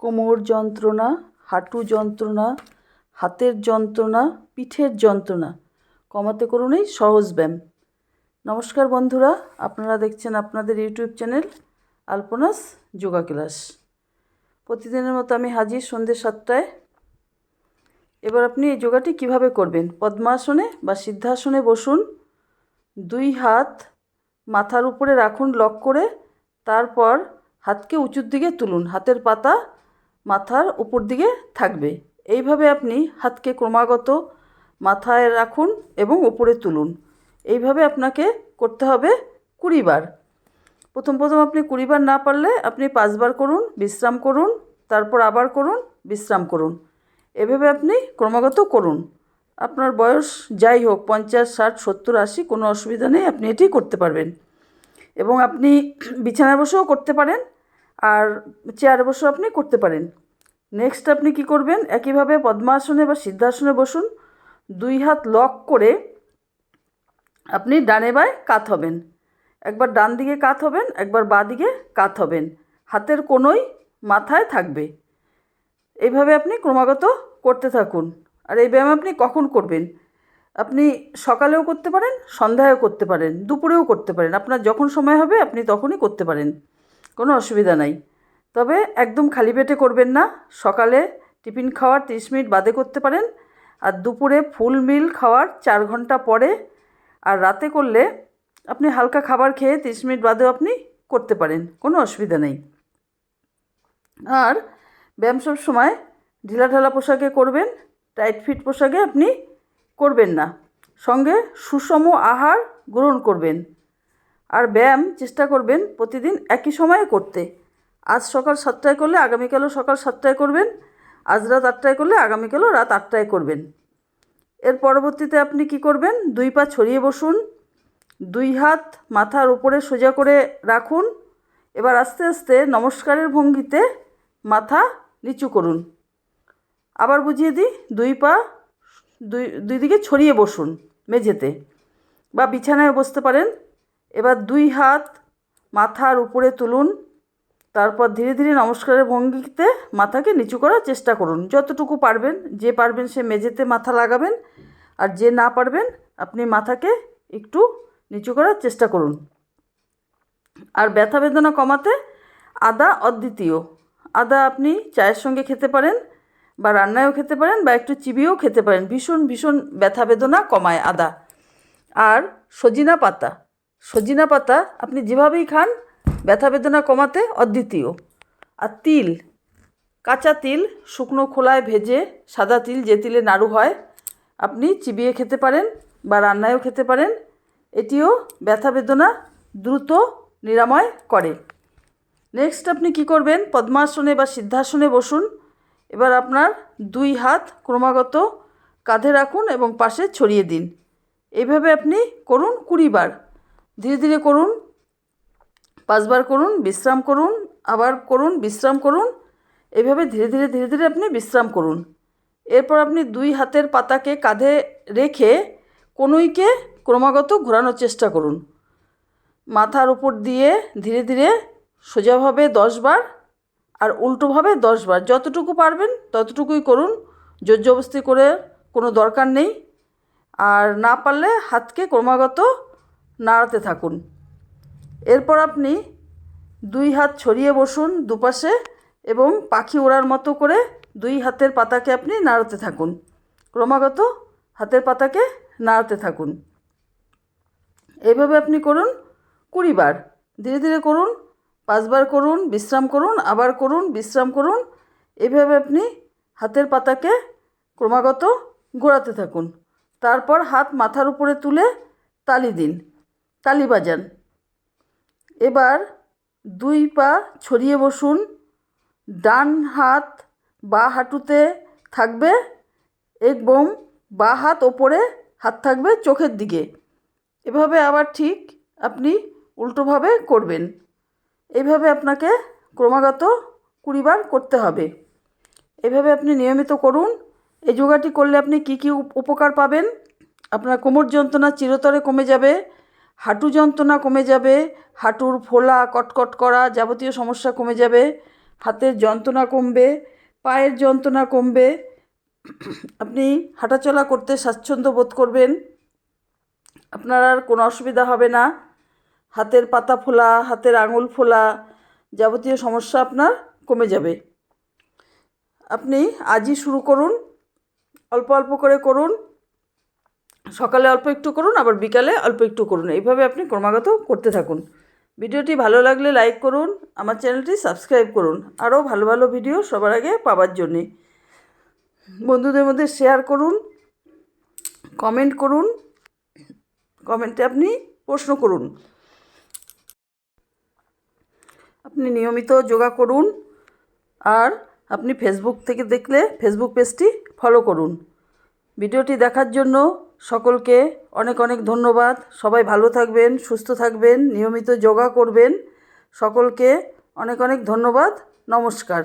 কোমর যন্ত্রণা, হাঁটু যন্ত্রণা, হাতের যন্ত্রণা, পিঠের যন্ত্রণা। কমাতে করুন এই সহজ ব্যায়াম। নমস্কার বন্ধুরা, আপনারা দেখছেন আপনাদের ইউটিউব চ্যানেল আলপনাস যোগা ক্লাস। প্রতিদিনের মতো আমি হাজির সন্ধ্যে সাতটায়। এবার আপনি এই যোগাটি কীভাবে করবেন? পদ্মাসনে বা সিদ্ধাসনে বসুন, দুই হাত মাথার উপরে রাখুন, লক করে, তারপর হাতকে উঁচুর দিকে তুলুন। হাতের পাতা মাথার উপর দিকে থাকবে। এইভাবে আপনি হাতকে ক্রমাগত মাথায় রাখুন এবং উপরে তুলুন। এইভাবে আপনাকে করতে হবে কুড়ি বার প্রথম প্রথম আপনি কুড়ি বার না পারলে আপনি পাঁচবার করুন, বিশ্রাম করুন, তারপর আবার করুন, বিশ্রাম করুন। এভাবে আপনি ক্রমাগত করুন। আপনার বয়স যাই হোক, পঞ্চাশ, ষাট, সত্তর, আশি, কোনো অসুবিধা নেই, আপনি এটি করতে পারবেন। এবং আপনি বিছানায় বসেও করতে পারেন। আর চেয়ারে বসেও আপনি করতে পারেন। নেক্সট আপনি কি করবেন? একইভাবে পদ্মাসনে বা সিদ্ধাসনে বসুন। দুই হাত লক করে আপনি ডানে বায় কাত হবেন। একবার ডান দিকে কাত হবেন, একবার বাঁ দিকে কাত হবেন। হাতের কোনোই মাথায় থাকবে। এইভাবে আপনি ক্রমাগত করতে থাকুন। আর এই ব্যায়াম আপনি কখন করবেন? আপনি সকালেও করতে পারেন, সন্ধ্যায়ও করতে পারেন, দুপুরেও করতে পারেন। আপনার যখন সময় হবে, আপনি তখনই করতে পারেন। কোনো অসুবিধা নাই। তবে একদম খালি পেটে করবেন না। সকালে টিফিন খাওয়ার তিরিশ মিনিট বাদে করতে পারেন। আর দুপুরে ফুল মিল খাওয়ার চার ঘণ্টা পরে আর রাতে করলে আপনি হালকা খাবার খেয়ে তিরিশ মিনিট বাদেও আপনি করতে পারেন। কোনো অসুবিধা নেই। আর ব্যায়াম সব সময় ঢিলাঢালা পোশাকে করবেন, টাইট ফিট পোশাকে আপনি করবেন না। সঙ্গে সুষম আহার গ্রহণ করবেন। আর ব্যায়াম চেষ্টা করবেন প্রতিদিন একই সময়ে করতে। আজ সকাল সাতটায় করলে আগামীকালও সকাল সাতটায় করবেন। আজ রাত আটটায় করলে আগামীকালও রাত আটটায় করবেন। এর পরবর্তীতে আপনি কি করবেন? দুই পা ছড়িয়ে বসুন। দুই হাত মাথার উপরে সোজা করে রাখুন। এবার আস্তে আস্তে নমস্কারের ভঙ্গিতে মাথা নিচু করুন। আবার বুঝিয়ে দিই, দুই পা দুই দুই দিকে ছড়িয়ে বসুন মেঝেতে বা বিছানায় বসতে পারেন। এবার দুই হাত মাথার উপরে তুলুন, তারপর ধীরে ধীরে নমস্কারের ভঙ্গিতে মাথাকে নিচু করার চেষ্টা করুন। যতটুকু পারবেন, যে পারবেন সে মেঝেতে মাথা লাগাবেন, আর যে না পারবেন, আপনি মাথাকে একটু নিচু করার চেষ্টা করুন। আর ব্যথা বেদনা কমাতে আদা অদ্বিতীয়। আদা আপনি চায়ের সঙ্গে খেতে পারেন, বা রান্নায়ও খেতে পারেন, বা একটু চিবিয়েও খেতে পারেন। ভীষণ ভীষণ ব্যথা বেদনা কমায় আদা। আর সজিনা পাতা। সজিনা পাতা আপনি যেভাবেই খান, ব্যথা বেদনা কমাতে অদ্বিতীয়। আর তিল, কাঁচা তিল, শুকনো খোলায় ভেজে সাদা তিল যে তিলে নাড়ু হয়, আপনি চিবিয়ে খেতে পারেন বা রান্নায়ও খেতে পারেন। এটিও ব্যথা বেদনা দ্রুত নিরাময় করে। নেক্সট আপনি কি করবেন? পদ্মাসনে বা সিদ্ধাসনে বসুন। এবার আপনার দুই হাত ক্রমাগত কাঁধে রাখুন এবং পাশে ছড়িয়ে দিন। এইভাবে আপনি করুন কুড়ি বার ধীরে ধীরে করুন, পাঁচবার করুন, বিশ্রাম করুন, আবার করুন, বিশ্রাম করুন। এভাবে ধীরে ধীরে ধীরে ধীরে আপনি বিশ্রাম করুন। এরপর আপনি দুই হাতের পাতাকে কাঁধে রেখে কনুইকে ক্রমাগত ঘোরানোর চেষ্টা করুন। মাথার উপর দিয়ে ধীরে ধীরে সোজাভাবে দশবার আর উল্টোভাবে দশবার, যতটুকু পারবেন ততটুকুই করুন। জোর জবস্তি করে কোনো দরকার নেই। আর না পারলে হাতকে ক্রমাগত নাড়াতে থাকুন। এরপর আপনি দুই হাত ছড়িয়ে বসুন দুপাশে এবং পাখি ওড়ার মতো করে দুই হাতের পাতাকে আপনি নাড়াতে থাকুন। ক্রমাগত হাতের পাতাকে নাড়াতে থাকুন। এভাবে আপনি করুন কুড়ি বার। ধীরে ধীরে করুন পাঁচবার করুন, বিশ্রাম করুন, আবার করুন, বিশ্রাম করুন। এভাবে আপনি হাতের পাতাকে ক্রমাগত ঘোরাতে থাকুন। তারপর হাত মাথার উপরে তুলে তালি দিন। তালি বাজান এবার দুই পা ছড়িয়ে বসুন, ডান হাত বা হাঁটুতে থাকবে এবং বা হাত ওপরে, হাত থাকবে চোখের দিকে। এভাবে আবার ঠিক আপনি উল্টোভাবে করবেন। এইভাবে আপনাকে ক্রমাগত কুড়িবার করতে হবে। এভাবে আপনি নিয়মিত করুন। এই যোগাটি করলে আপনি কি কি উপকার পাবেন? আপনার কোমর যন্ত্রণা চিরতরে কমে যাবে। হাঁটু যন্ত্রণা কমে যাবে, হাঁটুর ফোলা কটকট করা যাবতীয় সমস্যা কমে যাবে, হাতের যন্ত্রণা কমবে, পায়ের যন্ত্রণা কমবে। আপনি হাঁটাচলা করতে স্বাচ্ছন্দ্য বোধ করবেন, আপনার আর কোনো অসুবিধা হবে না। হাতের পাতা ফোলা, হাতের আঙুল ফোলা যাবতীয় সমস্যা আপনার কমে যাবে। আপনি আজই শুরু করুন, অল্প অল্প করে করুন সকালে অল্প একটু করুন, আবার বিকালে অল্প একটু করুন। এইভাবে আপনি ক্রমাগত করতে থাকুন। ভিডিওটি ভালো লাগলে লাইক করুন, আমার চ্যানেলটি সাবস্ক্রাইব করুন। আরও ভালো ভালো ভিডিও সবার আগে পাওয়ার জন্যে। বন্ধুদের মধ্যে শেয়ার করুন, কমেন্ট করুন, কমেন্টে আপনি প্রশ্ন করুন। আপনি নিয়মিত যোগা করুন, আর আপনি ফেসবুক থেকে দেখলে ফেসবুক পেজটি ফলো করুন। ভিডিওটি দেখার জন্য সকলকে অনেক অনেক ধন্যবাদ। সবাই ভালো থাকবেন, সুস্থ থাকবেন, নিয়মিত যোগা করবেন। সকলকে অনেক অনেক ধন্যবাদ। নমস্কার।